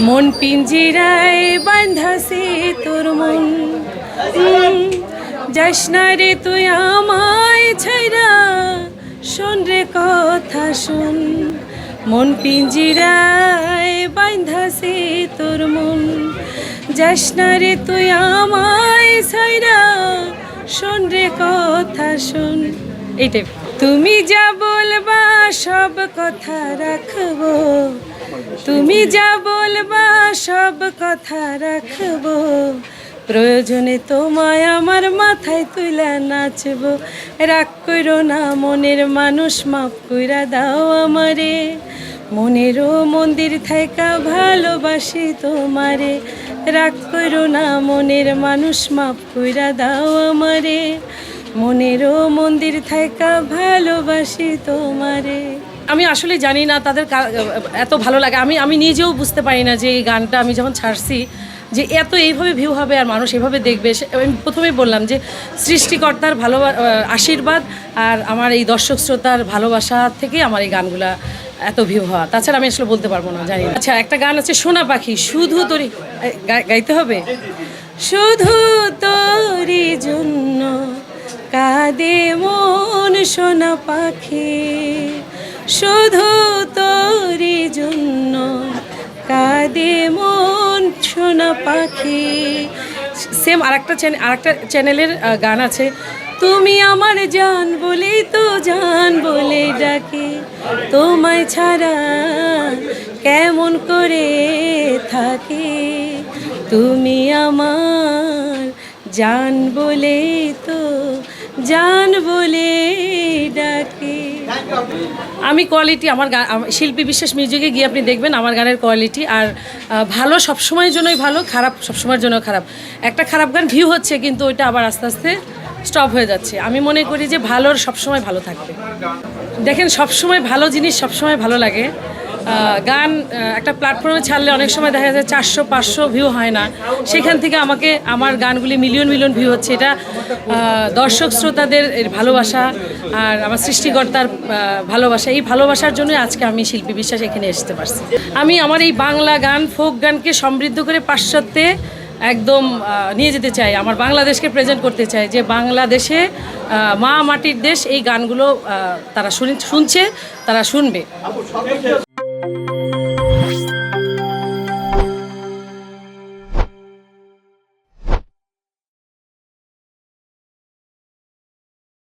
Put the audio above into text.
মন পিঞ্জিরায় বাঁধাছে তোর মন। যাস তুই আমায় ছাইরা, শোন রে কথা শোন। মন পিঞ্জিরায় বাঁধাছে তোর মন। যাস তুই আমায় ছাইরা, শোন রে কথা শোন। এইটাই। তুমি যা বলবা, সব কথা রাখব। তুমি যা বলবা, সব কথা রাখব। প্রয়োজনে তোমায় আমার মাথায় তুলা নাচবো। রাগ করো না, মনের মানুষ মাফ কইরা দাও আমারে। মনেরও মন্দির থাকা ভালোবাসি তোমারে। রাগ করো না, মনের মানুষ মাফ কইরা দাও আমারে। মনেরও মন্দির থাকা ভালোবাসি তোমারে। আমি আসলে জানি না তাদের এত ভালো লাগে। আমি আমি নিজেও বুঝতে পারি না যে এই গানটা আমি যখন ছাড়ছি যে এত এইভাবে ভিউ হবে আর মানুষ এভাবে দেখবে। আমি প্রথমেই বললাম যে সৃষ্টিকর্তার ভালো আশীর্বাদ আর আমার এই দর্শক শ্রোতার ভালোবাসা থেকে আমার এই গানগুলা এত ভিউ হওয়া। তাছাড়া আমি আসলে বলতে পারব না জানি। আচ্ছা একটা গান আছে সোনা পাখি শুধু এই, গাইতে হবে? শুধু তোরই জন্য কাঁদে মন সোনা পাখি, শুধু তোরি জন্য কাঁদে মন সোনা পাখি। সেম আরেকটা চ্যানেল আরেকটা চ্যানেলের গান আছে। তুমি আমার জান বলেই তো জান বলে ডাকে, তোমায় ছাড়া কেমন করে থাকে? তুমি আমার জান বলে তো জান বলে ডাকে। আমি কোয়ালিটি আমার গান শিল্পী বিশ্বাস মিউজিকে গিয়ে আপনি দেখবেন আমার গানের কোয়ালিটি আর ভালো সবসময়ের জন্যই ভালো, খারাপ সবসময়ের জন্য খারাপ। একটা খারাপ গান ভিউ হচ্ছে কিন্তু ওইটা আবার আস্তে আস্তে স্টপ হয়ে যাচ্ছে। আমি মনে করি যে ভালোর সবসময় ভালো থাকবে। দেখেন সবসময় ভালো জিনিস সবসময় ভালো লাগে। গান একটা প্ল্যাটফর্মে ছাড়লে অনেক সময় দেখা যায় চারশো, পাঁচশো ভিউ হয় না। সেখান থেকে আমাকে, আমার গানগুলি মিলিয়ন মিলিয়ন ভিউ হচ্ছে। এটা দর্শক শ্রোতাদের ভালোবাসা আর আমার সৃষ্টিকর্তার ভালোবাসা। এই ভালোবাসার জন্য আজকে আমি শিল্পী বিশ্বাস এখানে আসতে পারছি। আমি আমার এই বাংলা গান ফোক গানকে সমৃদ্ধ করে পাশ্চাত্যে একদম নিয়ে যেতে চাই। আমার বাংলাদেশকে প্রেজেন্ট করতে চাই যে বাংলাদেশে মা মাটির দেশ, এই গানগুলো তারা শুনে, শুনছে, তারা শুনবে। Música